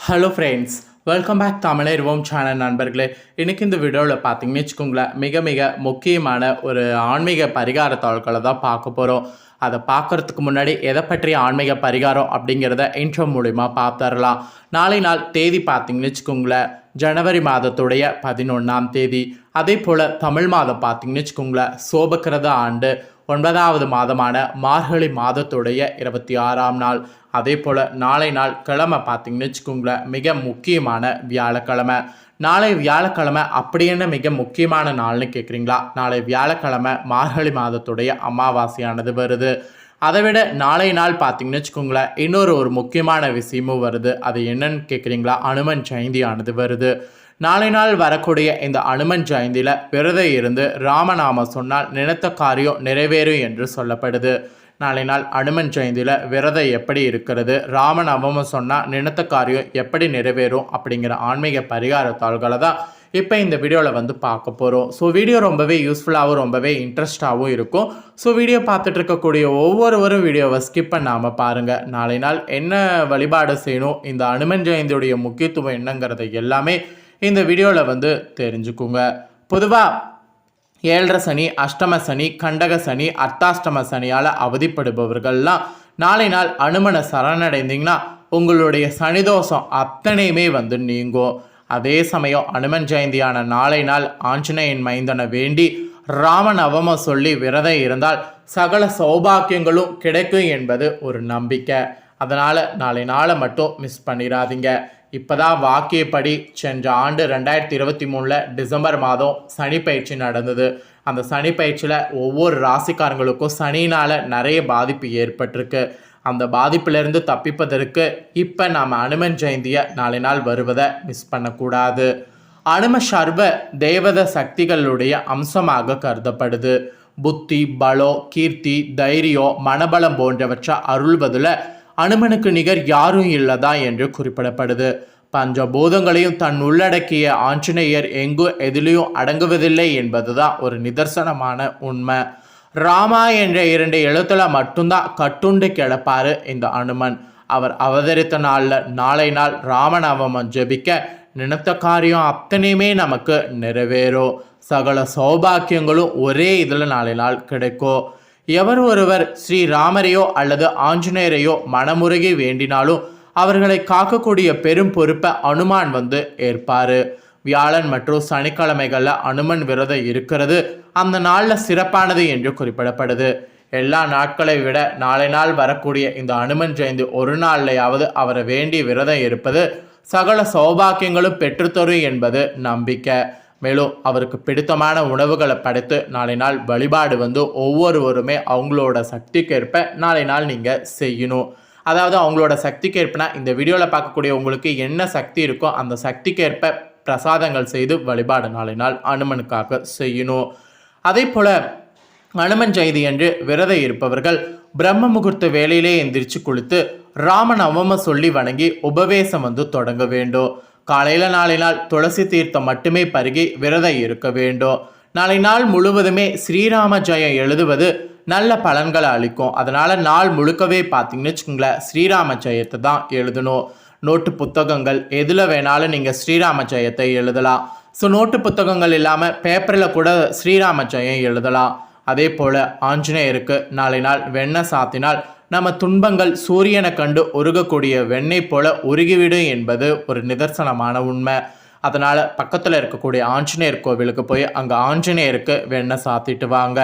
Hello friends welcome back தமிழர்வோம் channel நண்பர்களே. இன்றைக்கி இந்த வீடியோவில் பார்த்தீங்கன்னு வச்சுக்கோங்களேன் மிக மிக முக்கியமான ஒரு ஆன்மீக பரிகார தாள்களை தான் பார்க்க போகிறோம் அதை பார்க்கறதுக்கு முன்னாடி எதை பற்றிய ஆன்மீக பரிகாரம் அப்படிங்கிறத இன்ட்ரோ மூலிமா பார்த்துடலாம் நாளை நாள் தேதி பார்த்தீங்கன்னு வச்சுக்கோங்களேன் ஜனவரி மாதத்துடைய பதினொன்றாம் தேதி. அதே போல் தமிழ் மாதம் பார்த்தீங்கன்னு வச்சுக்கோங்களேன் சோபக்கிரத ஆண்டு ஒன்பதாவது மாதமான மார்கழி மாதத்துடைய இருபத்தி ஆறாம் நாள். அதே போல் நாளை நாள் கிழமை பார்த்தீங்கன்னு வச்சுக்கோங்களேன் மிக முக்கியமான வியாழக்கிழமை. நாளை வியாழக்கிழமை அப்படி என்ன மிக முக்கியமான நாள்னு கேட்குறீங்களா நாளை வியாழக்கிழமை மார்கழி மாதத்துடைய அமாவாசையானது வருது. அதை விட நாளை நாள் பார்த்தீங்கன்னு வச்சுக்கோங்களேன் இன்னொரு ஒரு முக்கியமான விஷயமும் வருது. அது என்னன்னு கேட்குறீங்களா அனுமன் ஜெயந்தியானது வருது. நாளை நாள் வரக்கூடிய இந்த அனுமன் ஜெயந்தியில் விரதம் இருந்து ராமநாம சொன்னால் நினைத்த காரியம் நிறைவேறும் என்று சொல்லப்படுது. நாளை நாள் அனுமன் ஜெயந்தியில் விரதம் எப்படி இருக்கிறது? ராமநாமம் சொன்னால் நினைத்த காரியம் எப்படி நிறைவேறும் அப்படிங்கிற ஆன்மீக பரிகார தாள்களை தான் இப்போ இந்த வீடியோவில் வந்து பார்க்க போகிறோம் ஸோ வீடியோ ரொம்பவே யூஸ்ஃபுல்லாகவும் ரொம்பவே இன்ட்ரெஸ்டாகவும் இருக்கும். ஸோ வீடியோ பார்த்துட்டு இருக்கக்கூடிய ஒவ்வொருவரும் வீடியோவை ஸ்கிப் பண்ணாமல் பாருங்கள் நாளை நாள் என்ன வழிபாடு செய்யணும் இந்த அனுமன் ஜெயந்தியுடைய முக்கியத்துவம் என்னங்கிறத எல்லாமே இந்த வீடியோவில் வந்து தெரிஞ்சுக்குங்க. பொதுவாக ஏழரை சனி அஷ்டம சனி கண்டக சனி அர்த்தாஷ்டம சனியால் அவதிப்படுபவர்கள்லாம் நாளை நாள் அனுமனை சரணடைந்தீங்கன்னா உங்களுடைய சனிதோஷம் அத்தனையுமே வந்து நீங்கும். அதே சமயம் அனுமன் ஜெயந்தியான நாளை நாள் ஆஞ்சநேயன் மைந்தனை வேண்டி ராமன் அவம சொல்லி விரதம் இருந்தால் சகல சௌபாக்கியங்களும் கிடைக்கும் என்பது ஒரு நம்பிக்கை. அதனால் நாளை நாளை மட்டும் மிஸ் பண்ணிடாதீங்க இப்போதான் வாக்கியப்படி சென்ற ஆண்டு ரெண்டாயிரத்தி இருபத்தி மூணில் டிசம்பர் மாதம் சனி பயிற்சி நடந்தது. அந்த சனி பயிற்சியில் ஒவ்வொரு ராசிக்காரங்களுக்கும் சனினால் நிறைய பாதிப்பு ஏற்பட்டிருக்கு. அந்த பாதிப்பிலிருந்து தப்பிப்பதற்கு இப்போ நாம் அனுமன் ஜெயந்தியை நாளை நாள் வருவதை மிஸ் பண்ணக்கூடாது. அனும சர்வ தேவத சக்திகளுடைய அம்சமாக கருதப்படுது. புத்தி பலோ கீர்த்தி தைரியம் மனபலம் போன்றவற்றை அருள்வதில் அனுமனுக்கு நிகர் யாரும் இல்லதா என்று குறிப்பிடப்படுது. பஞ்சபூதங்களையும் தன் உள்ளடக்கிய ஆஞ்சநேயர் எங்கும் எதிலையும் அடங்குவதில்லை என்பதுதான் ஒரு நிதர்சனமான உண்மை. ராமா என்ற இரண்டு எழுத்துல மட்டும்தான் கட்டுண்டு கிடப்பாரு இந்த அனுமன். அவர் அவதரித்த நாளில் நாளை நாள் ராமநவமம் ஜெபிக்க நினைத்த காரியம் அத்தனையுமே நமக்கு நிறைவேறும் சகல சௌபாக்கியங்களும் ஒரே இதில் நாளை நாள் கிடைக்கும் எவர் ஒருவர் ஸ்ரீராமரையோ அல்லது ஆஞ்சநேயரையோ மனமுருகி வேண்டினாலும் அவர்களை காக்கக்கூடிய பெரும் பொறுப்பை அனுமான் வந்து ஏற்பார். வியாழன் மற்றும் சனிக்கிழமைகளில் அனுமன் விரதம் இருக்கிறது. அந்த நாளில் சிறப்பானது என்று குறிப்பிடப்படுது. எல்லா நாட்களை விட நாளை நாள் வரக்கூடிய இந்த அனுமன் ஜெயந்தி ஒரு நாள்லையாவது அவரை வேண்டி விரதம் இருப்பது சகல சௌபாக்கியங்களும் பெற்றுத்தரும் என்பது நம்பிக்கை. மேலும் அவருக்கு பிடித்தமான உணவுகளை படைத்து நாளை நாள் வழிபாடு வந்து ஒவ்வொருவருமே அவங்களோட சக்திக்கேற்ப நாளை நாள் நீங்கள் செய்யணும். அதாவது அவங்களோட சக்திக்கேற்பனா இந்த வீடியோவில் பார்க்கக்கூடிய உங்களுக்கு என்ன சக்தி இருக்கோ அந்த சக்திக்கேற்ப பிரசாதங்கள் செய்து வழிபாடு நாளை நாள் அனுமனுக்காக செய்யணும் அதே போல் அனுமன் ஜெயதி என்று விரதம் இருப்பவர்கள் பிரம்ம முகூர்த்த வேலையிலே எந்திரிச்சு குளித்து ராமன் அவம சொல்லி வணங்கி உபவேசம் வந்து தொடங்க வேண்டும் காலையில் நாளை நாள் துளசி தீர்த்தம் மட்டுமே பருகி விரதம் இருக்க வேண்டும் நாளை நாள் முழுவதுமே ஸ்ரீராம ஜெயம் எழுதுவது நல்ல பலன்களை அளிக்கும். அதனால் நாள் முழுக்கவே பார்த்தீங்கன்னு வச்சுக்கோங்களேன் ஸ்ரீராம ஜெயத்தை தான் எழுதணும். நோட்டு புத்தகங்கள் எதில் வேணாலும் நீங்கள் ஸ்ரீராம ஜெயத்தை எழுதலாம். ஸோ நோட்டு புத்தகங்கள் இல்லாமல் பேப்பரில் கூட ஸ்ரீராம ஜெயம் எழுதலாம். அதே போல் ஆஞ்சநேயருக்கு நாளை நாள் வெண்ணெய் சாத்தினால் நம்ம துன்பங்கள் சூரியனை கண்டு உருகக்கூடிய வெண்ணெய் போல உருகிவிடும் என்பது ஒரு நிதர்சனமான உண்மை. அதனால் பக்கத்தில் இருக்கக்கூடிய ஆஞ்சநேயர் கோவிலுக்கு போய் அங்கே ஆஞ்சநேயருக்கு வெண்ணெய் சாத்திட்டு வாங்க.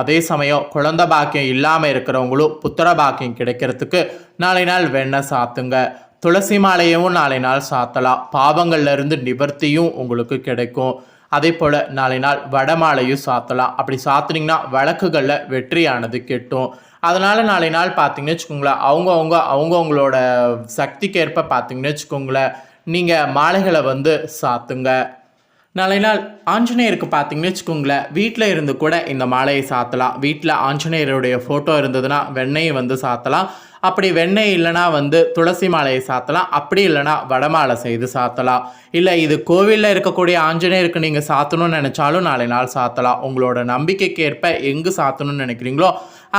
அதே சமயம் குழந்த பாக்கியம் இல்லாமல் இருக்கிறவங்களும் புத்திர பாக்கியம் கிடைக்கிறதுக்கு நாளை நாள் வெண்ணெய் சாத்துங்க. துளசி மாலையும் நாளை நாள் சாத்தலாம். பாவங்கள்ல இருந்து நிவர்த்தியும் உங்களுக்கு கிடைக்கும். அதே போல் நாளை நாள் வடமாலையும் சாத்தலாம். அப்படி சாத்துனீங்கன்னா வழக்குகளில் வெற்றியானது கெட்டும். அதனால் நாளை நாள் பார்த்தீங்கன்னு வச்சுக்கோங்களேன் அவங்கவுங்க அவங்கவுங்களோட சக்திக்கேற்ப பார்த்தீங்கன்னு வச்சுக்கோங்களேன் நீங்கள் மாலைகளை வந்து சாத்துங்க. நாளை நாள் ஆஞ்சநேயருக்கு பார்த்தீங்கன்னு வச்சுக்கோங்களேன் வீட்டில் இருந்து கூட இந்த மாலையை சாத்தலாம். வீட்டில் ஆஞ்சநேயருடைய ஃபோட்டோ இருந்ததுன்னா வெண்ணெயை வந்து சாத்தலாம். அப்படி வெண்ணெய் இல்லைனா வந்து துளசி மாலையை சாத்தலாம் அப்படி இல்லைனா வடமாலை செய்து சாத்தலாம். இல்லை இது கோவிலில் இருக்கக்கூடிய ஆஞ்சநேயருக்கு நீங்கள் சாத்தணும்னு நினச்சாலும் நாளை நாள் சாத்தலாம். உங்களோட நம்பிக்கைக்கு ஏற்ப எங்கு சாத்தணும்னு நினைக்கிறீங்களோ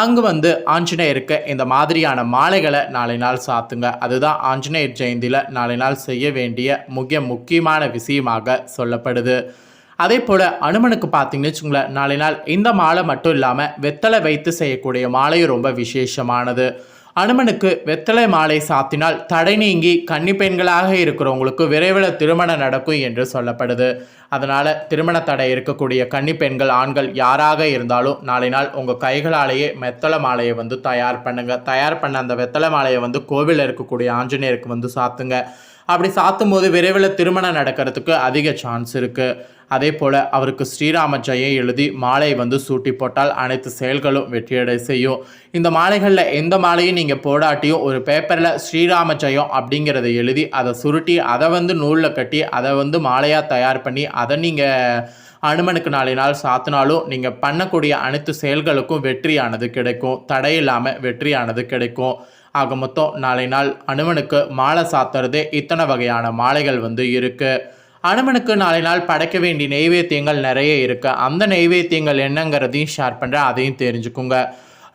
அங்கு வந்து ஆஞ்சநேயருக்கு இந்த மாதிரியான மாலைகளை நாளை நாள் சாத்துங்க. அதுதான் ஆஞ்சநேயர் ஜெயந்தியில் நாளை நாள் செய்ய வேண்டிய மிக முக்கியமான விஷயமாக சொல்லப்படுது. அதே போல் அனுமனுக்கு பார்த்தீங்கன்னு வச்சுங்களேன் நாளை நாள் இந்த மாலை மட்டும் இல்லாமல் வெத்தலை வைத்து செய்யக்கூடிய மாலையும் ரொம்ப விசேஷமானது. அனுமனுக்கு வெத்தலை மாலை சாத்தினால் தடை நீங்கி கன்னி பெண்களாக இருக்கிறவங்களுக்கு விரைவில் திருமணம் நடக்கும் என்று சொல்லப்படுது. அதனால் திருமண தடை இருக்கக்கூடிய கன்னி பெண்கள் ஆண்கள் யாராக இருந்தாலும் நாளை நாள் உங்கள் கைகளாலேயே வெத்தலை மாலையை வந்து தயார் பண்ணுங்கள் தயார் பண்ண அந்த வெத்தலை மாலையை வந்து கோவிலில் இருக்கக்கூடிய ஆஞ்சநேயருக்கு வந்து சாத்துங்க. அப்படி சாத்தும் போது விரைவில் திருமணம் நடக்கிறதுக்கு அதிக சான்ஸ் இருக்குது அதே போல் அவருக்கு ஸ்ரீராம ஜெயம் எழுதி மாலை வந்து சூட்டி போட்டால் அனைத்து செயல்களும் வெற்றியடை செய்யும். இந்த மாலைகளில் எந்த மாலையும் நீங்கள் போடாட்டியும் ஒரு பேப்பரில் ஸ்ரீராம ஜெயம் அப்படிங்கிறத எழுதி அதை சுருட்டி அதை வந்து நூலில் கட்டி அதை வந்து மாலையாக தயார் பண்ணி அதை நீங்கள் அனுமனுக்கு நாளை நாள் சாத்தினாலும் நீங்கள் பண்ணக்கூடிய அனைத்து செயல்களுக்கும் வெற்றியானது கிடைக்கும். தடையில்லாமல் வெற்றியானது கிடைக்கும். ஆக மொத்தம் நாளை நாள் அனுமனுக்கு மாலை சாத்துறதே இத்தனை வகையான மாலைகள் வந்து இருக்குது அனுமனுக்கு நாளை நாள் படைக்க வேண்டிய நெய்வேத்தியங்கள் நிறைய இருக்குது அந்த நெய்வேத்தியங்கள் என்னங்கிறதையும் ஷேர் பண்ணுறேன் அதையும் தெரிஞ்சுக்குங்க.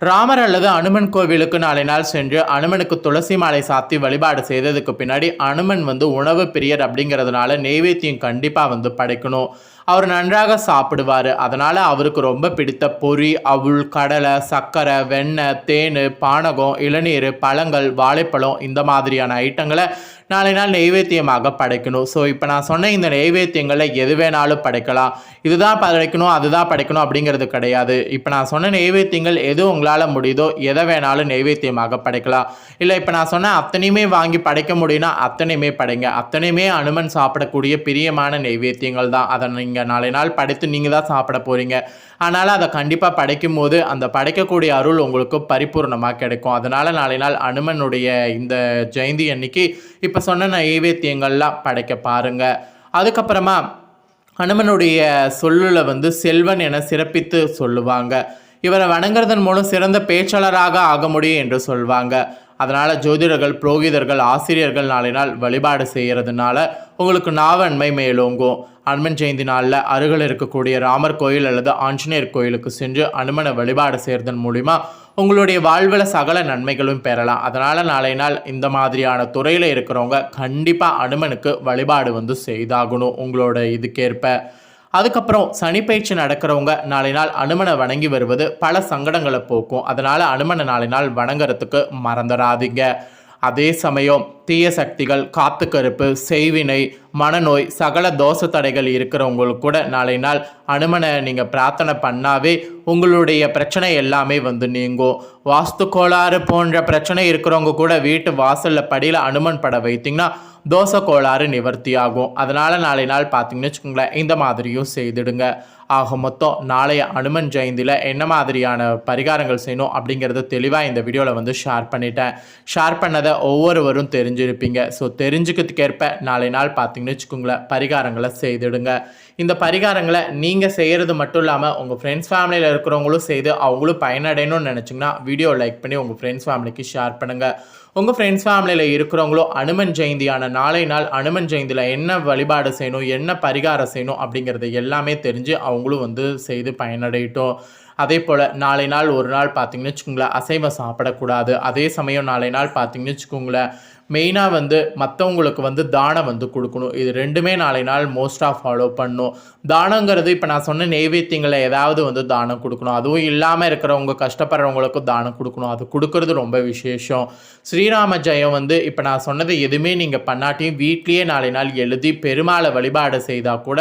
ராமர் அல்லது அனுமன் கோவிலுக்கு நாளை நாள் சென்று அனுமனுக்கு துளசி மாலை சாத்தி வழிபாடு செய்ததுக்கு பின்னாடி அனுமன் வந்து உணவு பிரியர் அப்படிங்கிறதுனால நெய்வேத்தியம் கண்டிப்பாக வந்து படைக்கணும். அவர் நன்றாக சாப்பிடுவார். அதனால் அவருக்கு ரொம்ப பிடித்த பொரி அவுள் கடலை சர்க்கரை வெண்ணெய் தேன் பானகம் இளநீர் பழங்கள் வாழைப்பழம் இந்த மாதிரியான ஐட்டங்களை நாளை நாள் நெய்வேத்தியமாக படைக்கணும். ஸோ இப்போ நான் சொன்ன இந்த நெய்வேத்தியங்களில் எது வேணாலும் படைக்கலாம். இதுதான் படைக்கணும் அதுதான் படைக்கணும் அப்படிங்கிறது கிடையாது. இப்போ நான் சொன்ன நெய்வேத்தியங்கள் எது உங்களால் முடியுதோ எதை வேணாலும் நெய்வேத்தியமாக படைக்கலாம். இல்லை இப்போ நான் சொன்ன அத்தனையுமே வாங்கி படைக்க முடியும்னா அத்தனையுமே படைங்க. அத்தனையுமே அனுமன் சாப்பிடக்கூடிய பிரியமான நெய்வேத்தியங்கள் தான். அதை நீங்கள் நாளை நாள் படைத்து நீங்கள் தான் சாப்பிட போகிறீங்க அதனால் அதை கண்டிப்பாக படைக்கும் போது அந்த படைக்கக்கூடிய அருள் உங்களுக்கு பரிபூர்ணமாக கிடைக்கும். அதனால் நாளை நாள் அனுமனுடைய இந்த ஜெயந்தி அன்னைக்கு இப்போ சொன்ன நைவேத்தியங்கள்லாம் படைக்க பாருங்கள் அதுக்கப்புறமா ஹனுமனுடைய சொல்லில் வந்து செல்வன் என சிறப்பித்து சொல்லுவாங்க. இவரை வணங்குறதன் மூலம் சிறந்த பேச்சாளராக ஆக முடியும் என்று சொல்வாங்க. அதனால் ஜோதிடர்கள் புரோகிதர்கள் ஆசிரியர்கள் நாளை நாள் வழிபாடு செய்கிறதுனால உங்களுக்கு நாவன்மை மேலோங்கும். அனுமன் ஜெயந்தி நாளில் அருகில் இருக்கக்கூடிய ராமர் கோயில் அல்லது ஆஞ்சநேயர் கோயிலுக்கு சென்று அனுமனை வழிபாடு செய்கிறதன் மூலிமா உங்களுடைய வாழ்வில் சகல நன்மைகளும் பெறலாம். அதனால் நாளை நாள் இந்த மாதிரியான துறையில் இருக்கிறவங்க கண்டிப்பாக அனுமனுக்கு வழிபாடு வந்து செய்தாகணும் உங்களோட இதுக்கேற்ப. அதுக்கப்புறம் சனிப்பயிற்சி நடக்கிறவங்க நாளை நாள் அனுமனை வணங்கி வருவது பல சங்கடங்களை போக்கும். அதனால் அனுமனை நாளை நாள் வணங்குறதுக்கு மறந்துடாதீங்க அதே சமயம் தீய சக்திகள் காத்து கருப்பு செய்வினை மனநோய் சகல தோஷ தடைகள் இருக்கிறவங்களுக்கு கூட நாளை நாள் அனுமனை நீங்கள் பிரார்த்தனை பண்ணாவே உங்களுடைய பிரச்சனை எல்லாமே வந்து நீங்கும். வாஸ்து கோளாறு போன்ற பிரச்சனை இருக்கிறவங்க கூட வீட்டு வாசலில் படியில் அனுமன் பட வைத்திங்கன்னா தோச கோளாறு நிவர்த்தி ஆகும் அதனால் நாளை நாள் பார்த்தீங்கன்னு வச்சுக்கோங்களேன் இந்த மாதிரியும் செய்துடுங்க. ஆக மொத்தம் நாளைய அனுமன் ஜெயந்தியில் என்ன மாதிரியான பரிகாரங்கள் செய்யணும் அப்படிங்கிறத தெளிவாக இந்த வீடியோவில் வந்து ஷேர் பண்ணிட்டேன். ஷேர் பண்ணதை ஒவ்வொருவரும் தெரிஞ்சிருப்பீங்க. ஸோ தெரிஞ்சுக்கிறதுக்கேற்ப நாளை நாள் பார்த்தீங்கன்னு வச்சுக்கோங்களேன் பரிகாரங்களை செய்துடுங்க. இந்த பரிகாரங்களை நீங்கள் செய்கிறது மட்டும் இல்லாமல் உங்கள் ஃப்ரெண்ட்ஸ் ஃபேமிலியில் இருக்கிறவங்களும் செய்து அவங்களும் பயனடையணும்னு நினச்சிங்கன்னா வீடியோ லைக் பண்ணி உங்கள் ஃப்ரெண்ட்ஸ் ஃபேமிலிக்கு ஷேர் பண்ணுங்கள் உங்கள் ஃப்ரெண்ட்ஸ் ஃபேமிலியில் இருக்கிறவங்களோ அனுமன் ஜெயந்தியான நாளை நாள் அனுமன் ஜெயந்தியில் என்ன வழிபாடு செய்யணும் என்ன பரிகாரம் செய்யணும் அப்படிங்கிறது எல்லாமே தெரிஞ்சு அவங்களும் வந்து செய்து பயனடையட்டும். அதே போல் நாளை நாள் ஒரு நாள் பார்த்தீங்கன்னு வச்சுக்கோங்களேன் அசைவம் சாப்பிடக்கூடாது. அதே சமயம் நாளை நாள் பார்த்தீங்கன்னு வச்சுக்கோங்களேன் மெயினாக வந்து மற்றவங்களுக்கு வந்து தானம் வந்து கொடுக்கணும். இது ரெண்டுமே நாளை நாள் மோஸ்ட்டாக ஃபாலோ பண்ணும். தானங்கிறது இப்போ நான் சொன்ன நெய்வேத்தியங்களை ஏதாவது வந்து தானம் கொடுக்கணும். அதுவும் இல்லாமல் இருக்கிறவங்க கஷ்டப்படுறவங்களுக்கும் தானம் கொடுக்கணும். அது கொடுக்கறது ரொம்ப விசேஷம். ஸ்ரீராம ஜெயம் வந்து இப்போ நான் சொன்னது எதுவுமே நீங்கள் பண்ணாட்டியும் வீட்லேயே நாளை நாள் எழுதி பெருமாளை வழிபாடு செய்தால் கூட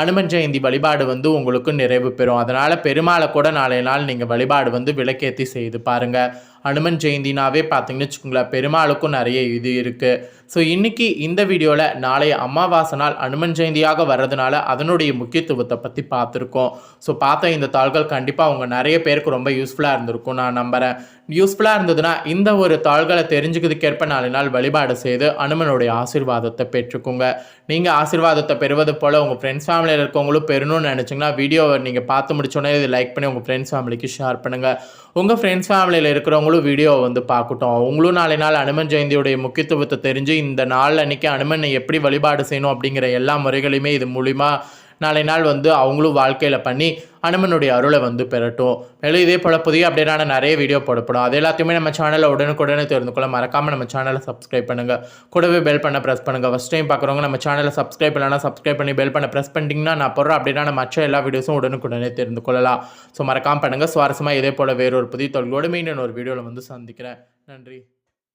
அனுமன் ஜெயந்தி வழிபாடு வந்து உங்களுக்கு நிறைவு பெறும். அதனால் பெருமாளை கூட நாளை நாள் நீங்கள் வழிபாடு வந்து விளக்கேற்றி செய்து பாருங்கள் அனுமன் ஜெயந்தினாவே பார்த்தீங்கன்னு வச்சுக்கோங்களேன் பெருமாளுக்கும் நிறைய இது இருக்குது ஸோ இன்றைக்கி இந்த வீடியோவில் நாளைய அமாவாசை நாள் அனுமன் ஜெயந்தியாக வர்றதுனால அதனுடைய முக்கியத்துவத்தை பற்றி பார்த்துருக்கோம். ஸோ பார்த்த இந்த தாள்கள் கண்டிப்பாக அவங்க நிறைய பேருக்கு ரொம்ப யூஸ்ஃபுல்லாக இருந்திருக்கும் நான் நம்புகிறேன் யூஸ்ஃபுல்லாக இருந்ததுன்னா இந்த ஒரு தாள்களை தெரிஞ்சுக்கிறதுக்கேற்ப நாலு நாள் வழிபாடு செய்து அனுமனுடைய ஆசிர்வாதத்தை பெற்றுக்கோங்க. நீங்கள் ஆசீர்வாதத்தை பெறுவது போல் உங்கள் ஃப்ரெண்ட்ஸ் ஃபேமிலியில் இருக்கவங்களும் பெறணும்னு நினச்சிங்கன்னா வீடியோவை நீங்கள் பார்த்து முடிச்சோன்னே இது லைக் பண்ணி உங்கள் ஃப்ரெண்ட்ஸ் ஃபேமிலிக்கு ஷேர் பண்ணுங்கள் உங்கள் ஃப்ரெண்ட்ஸ் ஃபேமிலியில் இருக்கிறவங்க இருக்கிறவங்களும் வீடியோவை வந்து பார்க்கட்டும். உங்களும் நாளை நாள் அனுமன் ஜெயந்தியுடைய முக்கியத்துவத்தை தெரிஞ்சு இந்த நாள் அன்னைக்கு அனுமனை எப்படி வழிபாடு செய்யணும் அப்படிங்கிற எல்லா முறைகளையுமே இது மூலிமா நாளை நாள் வந்து அவங்களும் வாழ்க்கையில் பண்ணி அனுமனுடைய அருளை வந்து பெறட்டும். மேலும் இதே போல் புதிய அப்டேட்டான நிறைய வீடியோ போடப்படும். அது எல்லாத்தையுமே நம்ம சேனலில் உடனுக்குடனே தெரிந்து கொள்ள மறக்காமல் நம்ம சேனலை சப்ஸ்கிரைப் பண்ணுங்கள் கூடவே பெல் பண்ண ப்ரெஸ் பண்ணுங்கள் ஃபஸ்ட் டைம் பார்க்குறவங்க நம்ம சேனலை சப்ஸ்கிரைப் பண்ணலாம் சப்ஸ்கிரைப் பண்ணி பெல் பண்ண ப்ரெஸ் பண்ணிட்டிங்கன்னா நான் போடுற அப்டேட்டான மற்ற எல்லா வீடியோஸும் உடனுக்குடனே தெரிந்து கொள்ளலாம். ஸோ மறக்காமல் பண்ணுங்கள் சுவாரஸ்யமாக இதே போல் வேறொரு புதிய தொழிலோடு மீண்டும் ஒரு வீடியோவில் வந்து சந்திக்கிறேன். நன்றி.